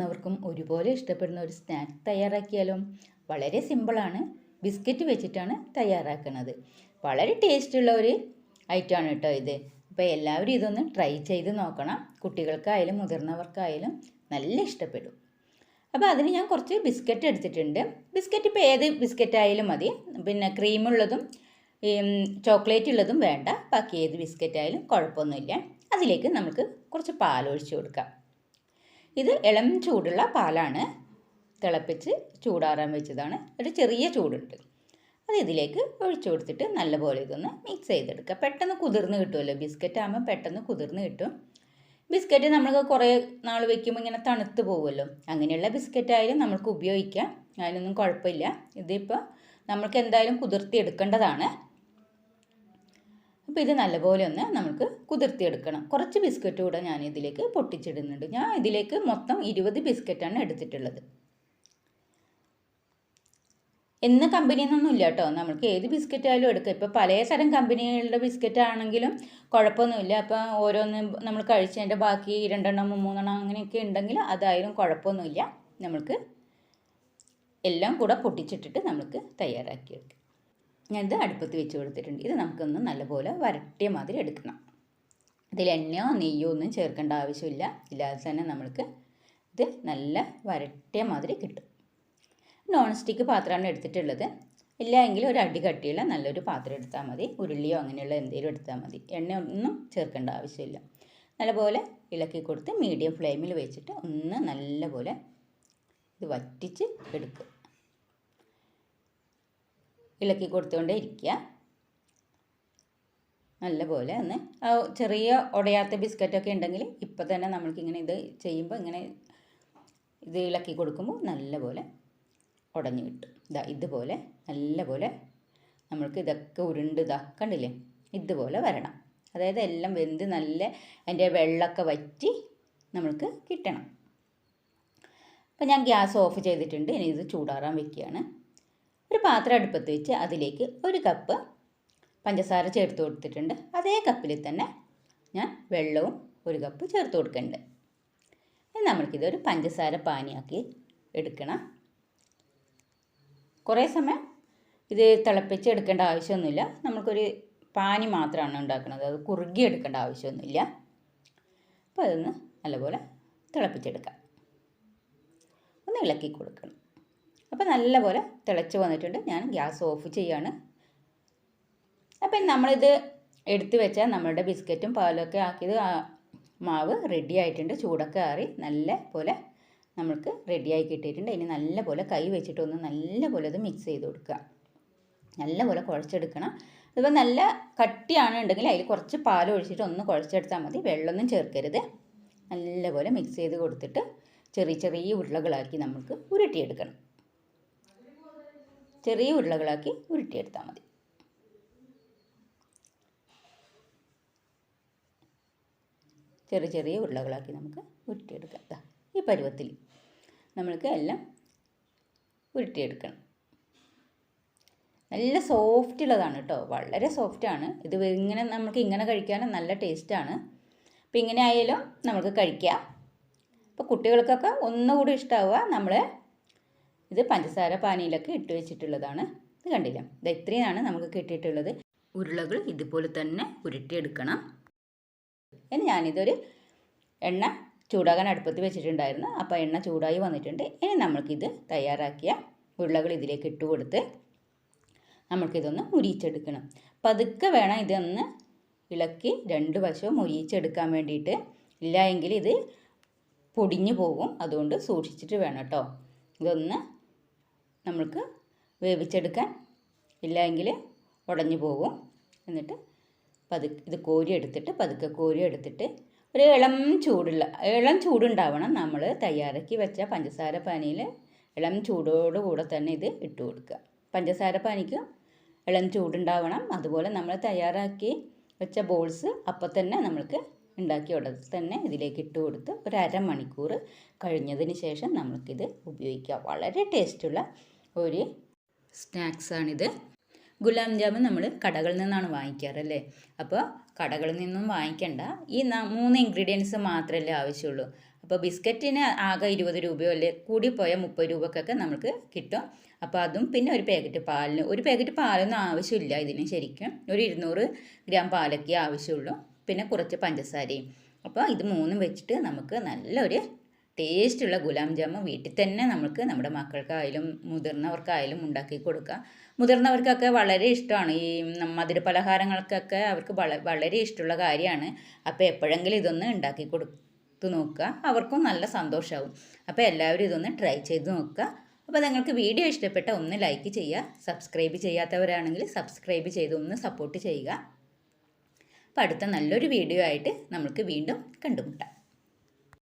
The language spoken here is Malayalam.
മുതിർന്നവർക്കും ഒരുപോലെ ഇഷ്ടപ്പെടുന്ന ഒരു സ്നാക്ക് തയ്യാറാക്കിയാലോ? വളരെ സിമ്പിളാണ് ബിസ്ക്കറ്റ് വെച്ചിട്ടാണ് തയ്യാറാക്കുന്നത് വളരെ ടേസ്റ്റുള്ള ഒരു ഐറ്റമാണ് കേട്ടോ ഇത്. അപ്പോൾ എല്ലാവരും ഇതൊന്ന് ട്രൈ ചെയ്ത് നോക്കണം. കുട്ടികൾക്കായാലും മുതിർന്നവർക്കായാലും നല്ല ഇഷ്ടപ്പെടും. അപ്പോൾ അതിന് ഞാൻ കുറച്ച് ബിസ്ക്കറ്റ് എടുത്തിട്ടുണ്ട്. ബിസ്ക്കറ്റ് ഇപ്പോൾ ഏത് ബിസ്ക്കറ്റ് ആയാലും മതി. പിന്നെ ക്രീമുള്ളതും ചോക്ലേറ്റ് ഉള്ളതും വേണ്ട. ബാക്കി ഏത് ബിസ്ക്കറ്റ് ആയാലും കുഴപ്പമൊന്നുമില്ല. അതിലേക്ക് നമുക്ക് കുറച്ച് പാലൊഴിച്ച് കൊടുക്കാം. ഇത് ഇളം ചൂടുള്ള പാലാണ് തിളപ്പിച്ച് ചൂടാറാൻ വെച്ചതാണ്. ഒരു ചെറിയ ചൂടുണ്ട്. അത് ഇതിലേക്ക് ഒഴിച്ചു കൊടുത്തിട്ട് നല്ലപോലെ ഇതൊന്ന് മിക്സ് ചെയ്തെടുക്കുക. പെട്ടെന്ന് കുതിർന്ന് കിട്ടുമല്ലോ ബിസ്ക്കറ്റ് ആകുമ്പോൾ പെട്ടെന്ന് കുതിർന്ന് കിട്ടും. ബിസ്ക്കറ്റ് നമ്മൾക്ക് കുറേ നാൾ വെക്കുമ്പോൾ ഇങ്ങനെ തണുത്ത് പോകുമല്ലോ അങ്ങനെയുള്ള ബിസ്ക്കറ്റ് ആയാലും നമുക്ക് ഉപയോഗിക്കാം. അതിനൊന്നും കുഴപ്പമില്ല. ഇതിപ്പോൾ നമ്മൾക്ക് എന്തായാലും കുതിർത്തി എടുക്കേണ്ടതാണ്. അപ്പോൾ ഇത് നല്ലപോലെ ഒന്ന് നമുക്ക് കുതിർത്തിയെടുക്കണം. കുറച്ച് ബിസ്ക്കറ്റ് കൂടെ ഞാൻ ഇതിലേക്ക് പൊട്ടിച്ചിടുന്നുണ്ട്. ഞാൻ ഇതിലേക്ക് മൊത്തം ഇരുപത് ബിസ്ക്കറ്റാണ് എടുത്തിട്ടുള്ളത്. എന്ന കമ്പനിയെന്നൊന്നും ഇല്ല കേട്ടോ. നമുക്ക് ഏത് ബിസ്ക്കറ്റ് ആയാലും എടുക്കാം. ഇപ്പോൾ പലതരം കമ്പനികളുടെ ബിസ്ക്കറ്റ് ആണെങ്കിലും കുഴപ്പമൊന്നുമില്ല. അപ്പോൾ ഓരോന്ന് നമ്മൾ കഴിച്ചതിന്റെ ബാക്കി രണ്ടെണ്ണം മൂന്നെണ്ണം അങ്ങനെയൊക്കെ ഉണ്ടെങ്കിൽ അതായാലും കുഴപ്പമൊന്നുമില്ല. നമുക്ക് എല്ലാം കൂടെ പൊട്ടിച്ചിട്ടിട്ട് നമുക്ക് തയ്യാറാക്കിയെടുക്കാം. ഞാനിത് അടുപ്പത്ത് വെച്ച് കൊടുത്തിട്ടുണ്ട്. ഇത് നമുക്കൊന്ന് നല്ലപോലെ വരട്ടിയ മാതിരി എടുക്കണം. ഇതിൽ എണ്ണയോ നെയ്യോ ഒന്നും ചേർക്കേണ്ട ആവശ്യമില്ല. ഇല്ലാതെ തന്നെ നമ്മൾക്ക് ഇത് നല്ല വരട്ടിയ മാതിരി കിട്ടും. നോൺ സ്റ്റിക്ക് പാത്രമാണ് എടുത്തിട്ടുള്ളത്. ഇല്ല എങ്കിൽ ഒരു അടി കട്ടിയുള്ള നല്ലൊരു പാത്രം എടുത്താൽ മതി. ഉരുളിയോ അങ്ങനെയുള്ള എന്തെങ്കിലും എടുത്താൽ മതി. എണ്ണ ഒന്നും ചേർക്കേണ്ട ആവശ്യമില്ല. നല്ലപോലെ ഇളക്കി കൊടുത്ത് മീഡിയം ഫ്ലെയിമിൽ വെച്ചിട്ട് ഒന്ന് നല്ലപോലെ ഇത് വറ്റിച്ച് എടുക്കുക. ഇളക്കി കൊടുത്തുകൊണ്ടേ ഇരിക്കുക. നല്ലപോലെ ഒന്ന് ചെറിയ ഉടയാത്ത ബിസ്ക്കറ്റൊക്കെ ഉണ്ടെങ്കിൽ ഇപ്പം തന്നെ നമ്മൾക്കിങ്ങനെ ഇത് ചെയ്യുമ്പോൾ ഇങ്ങനെ ഇത് ഇളക്കി കൊടുക്കുമ്പോൾ നല്ലപോലെ ഉടഞ്ഞു കിട്ടും. ഇതാ ഇതുപോലെ നല്ലപോലെ നമ്മൾക്ക് ഇതൊക്കെ ഉരുണ്ട് ഇതാ കണ്ടില്ലേ? ഇതുപോലെ വരണം. അതായത് എല്ലാം വെന്ത് നല്ല അതിന്റെ വെള്ളമൊക്കെ വറ്റി നമ്മൾക്ക് കിട്ടണം. അപ്പം ഞാൻ ഗ്യാസ് ഓഫ് ചെയ്തിട്ടുണ്ട്. ഇനി ഇത് ചൂടാറാൻ വെക്കുകയാണ്. ഒരു പാത്രം അടുപ്പത്ത് വെച്ച് അതിലേക്ക് ഒരു കപ്പ് പഞ്ചസാര ചേർത്ത് കൊടുത്തിട്ടുണ്ട്. അതേ കപ്പിൽ തന്നെ ഞാൻ വെള്ളവും ഒരു കപ്പ് ചേർത്ത് കൊടുക്കുന്നുണ്ട്. ഇനി നമ്മൾക്കിതൊരു പഞ്ചസാര പാനിയാക്കി എടുക്കണം. കുറേ സമയം ഇത് തിളപ്പിച്ച് എടുക്കേണ്ട ആവശ്യമൊന്നുമില്ല. നമുക്കൊരു പാനി മാത്രമാണ് ഉണ്ടാക്കുന്നത്. അത് കുറുകി എടുക്കേണ്ട ആവശ്യമൊന്നുമില്ല. അപ്പോൾ അതൊന്ന് നല്ലപോലെ തിളപ്പിച്ചെടുക്കാം. ഒന്ന് ഇളക്കി കൊടുക്കണം. അപ്പോൾ നല്ലപോലെ തിളച്ച് വന്നിട്ടുണ്ട്. ഞാൻ ഗ്യാസ് ഓഫ് ചെയ്യാണ്. അപ്പം നമ്മളിത് എടുത്തു വെച്ചാൽ നമ്മളുടെ ബിസ്ക്കറ്റും പാലൊക്കെ ആക്കിയത് മാവ് റെഡി ആയിട്ടുണ്ട്. ചൂടൊക്കെ ആറി നല്ല പോലെ നമ്മൾക്ക് റെഡിയായി കിട്ടിയിട്ടുണ്ട്. ഇനി നല്ല പോലെ കൈ വെച്ചിട്ടൊന്ന് നല്ല പോലെ ഇത് മിക്സ് ചെയ്ത് കൊടുക്കുക. നല്ല പോലെ കുഴച്ചെടുക്കണം. ഇതിപ്പോൾ നല്ല കട്ടിയാണ് ഉണ്ടെങ്കിൽ അതിൽ കുറച്ച് പാൽ ഒഴിച്ചിട്ട് ഒന്ന് കുഴച്ചെടുത്താൽ മതി. വെള്ളമൊന്നും ചേർക്കരുത്. നല്ലപോലെ മിക്സ് ചെയ്ത് കൊടുത്തിട്ട് ചെറിയ ചെറിയ ഉരുളകളാക്കി നമുക്ക് ഉരുട്ടിയെടുക്കണം. ചെറിയ ഉരുളകളാക്കി ഉരുട്ടിയെടുത്താൽ മതി. ചെറിയ ചെറിയ ഉരുളകളാക്കി നമുക്ക് ഉരുട്ടിയെടുക്കാം. ഈ പരുവത്തിൽ നമ്മൾക്ക് എല്ലാം ഉരുട്ടിയെടുക്കണം. നല്ല സോഫ്റ്റ് ഉള്ളതാണ് കേട്ടോ. വളരെ സോഫ്റ്റാണ് ഇത് ഇങ്ങനെ നമുക്ക് ഇങ്ങനെ കഴിക്കാൻ നല്ല ടേസ്റ്റാണ് അപ്പോൾ ഇങ്ങനെ ആയാലും നമുക്ക് കഴിക്കാം. അപ്പോൾ കുട്ടികൾക്കൊക്കെ ഒന്നുകൂടി ഇഷ്ടമാവുക നമ്മൾ ഇത് പഞ്ചസാര പാനിയിലൊക്കെ ഇട്ട് വെച്ചിട്ടുള്ളതാണ്. ഇത് കണ്ടില്ല? ഇത് ഇത്രയാണ് നമുക്ക് കിട്ടിയിട്ടുള്ളത്. ഉരുളകൾ ഇതുപോലെ തന്നെ ഉരുട്ടിയെടുക്കണം. ഇനി ഞാനിതൊരു എണ്ണ ചൂടാകാൻ അടുപ്പത്ത് വെച്ചിട്ടുണ്ടായിരുന്നു. അപ്പോൾ എണ്ണ ചൂടായി വന്നിട്ടുണ്ട്. ഇനി നമ്മൾക്കിത് തയ്യാറാക്കിയ ഉരുളകൾ ഇതിലേക്ക് ഇട്ട് കൊടുത്ത് നമ്മൾക്കിതൊന്ന് മുരിയിച്ചെടുക്കണം. പതുക്കെ വേണം ഇതൊന്ന് ഇളക്കി രണ്ട് വശവും മുരിയിച്ചെടുക്കാൻ വേണ്ടിയിട്ട്. ഇല്ല എങ്കിൽ ഇത് പൊടിഞ്ഞു പോകും. അതുകൊണ്ട് സൂക്ഷിച്ചിട്ട് വേണം കേട്ടോ. ഇതൊന്ന് നമ്മൾക്ക് വേവിച്ചെടുക്കാൻ ഇല്ലെങ്കിൽ ഉടഞ്ഞു പോകും. എന്നിട്ട് പതുക്കെ ഇത് കോരി എടുത്തിട്ട് പതുക്കെ കോരി എടുത്തിട്ട് ഒരു ഇളം ചൂടുള്ള ഇളം ചൂടുണ്ടാവണം. നമ്മൾ തയ്യാറാക്കി വെച്ച പഞ്ചസാര പാനിയിൽ ഇളം ചൂടോടുകൂടെ തന്നെ ഇത് ഇട്ട് കൊടുക്കുക. പഞ്ചസാര പാനിക്ക് ഇളം ചൂടുണ്ടാവണം. അതുപോലെ നമ്മൾ തയ്യാറാക്കി വെച്ച ബോൾസ് അപ്പം തന്നെ നമ്മൾക്ക് ഉണ്ടാക്കിയ ഉടനെ തന്നെ ഇതിലേക്ക് ഇട്ട് കൊടുത്ത് ഒരു അരമണിക്കൂർ കഴിഞ്ഞതിന് ശേഷം നമുക്കിത് ഉപയോഗിക്കാം. വളരെ ടേസ്റ്റുള്ള ഒരു സ്നാക്സാണിത് ഗുലാം ജാമുൻ നമ്മൾ കടകളിൽ നിന്നാണ് വാങ്ങിക്കാറല്ലേ അപ്പോൾ കടകളിൽ നിന്നും വാങ്ങിക്കണ്ട. ഈ മൂന്ന് ഇൻഗ്രീഡിയൻസ് മാത്രമല്ലേ ആവശ്യമുള്ളൂ. അപ്പോൾ ബിസ്ക്കറ്റിന് ആകെ ഇരുപത് രൂപയോ അല്ലെ കൂടിപ്പോയാൽ മുപ്പത് രൂപക്കൊക്കെ നമുക്ക് കിട്ടും. അപ്പോൾ അതും പിന്നെ ഒരു പാക്കറ്റ് പാലിന്. ഒരു പാക്കറ്റ് പാലൊന്നും ആവശ്യമില്ല ഇതിന് ശരിക്കും. ഒരു ഇരുന്നൂറ് ഗ്രാം പാലൊക്കെ ആവശ്യമുള്ളൂ. പിന്നെ കുറച്ച് പഞ്ചസാരയും. അപ്പോൾ ഇത് മൂന്നും വെച്ചിട്ട് നമുക്ക് നല്ലൊരു ടേസ്റ്റുള്ള ഗുലാം ജാമുൻ വീട്ടിൽ തന്നെ നമുക്ക് നമ്മുടെ മക്കൾക്കായാലും മുതിർന്നവർക്കായാലും ഉണ്ടാക്കി കൊടുക്കാം. മുതിർന്നവർക്കൊക്കെ വളരെ ഇഷ്ടമാണ്. ഈ മധുര പലഹാരങ്ങൾക്കൊക്കെ അവർക്ക് വളരെ ഇഷ്ടമുള്ള കാര്യമാണ്. അപ്പോൾ എപ്പോഴെങ്കിലും ഇതൊന്ന് ഉണ്ടാക്കി കൊടുത്തു നോക്കുക. അവർക്കും നല്ല സന്തോഷമാവും. അപ്പോൾ എല്ലാവരും ഇതൊന്ന് ട്രൈ ചെയ്ത് നോക്കുക. അപ്പോൾ നിങ്ങൾക്ക് വീഡിയോ ഇഷ്ടപ്പെട്ട ഒന്ന് ലൈക്ക് ചെയ്യുക. സബ്സ്ക്രൈബ് ചെയ്യാത്തവരാണെങ്കിൽ സബ്സ്ക്രൈബ് ചെയ്ത് ഒന്ന് സപ്പോർട്ട് ചെയ്യുക. അപ്പോൾ അടുത്ത നല്ലൊരു വീഡിയോ ആയിട്ട് നമുക്ക് വീണ്ടും കണ്ടുമുട്ടാം.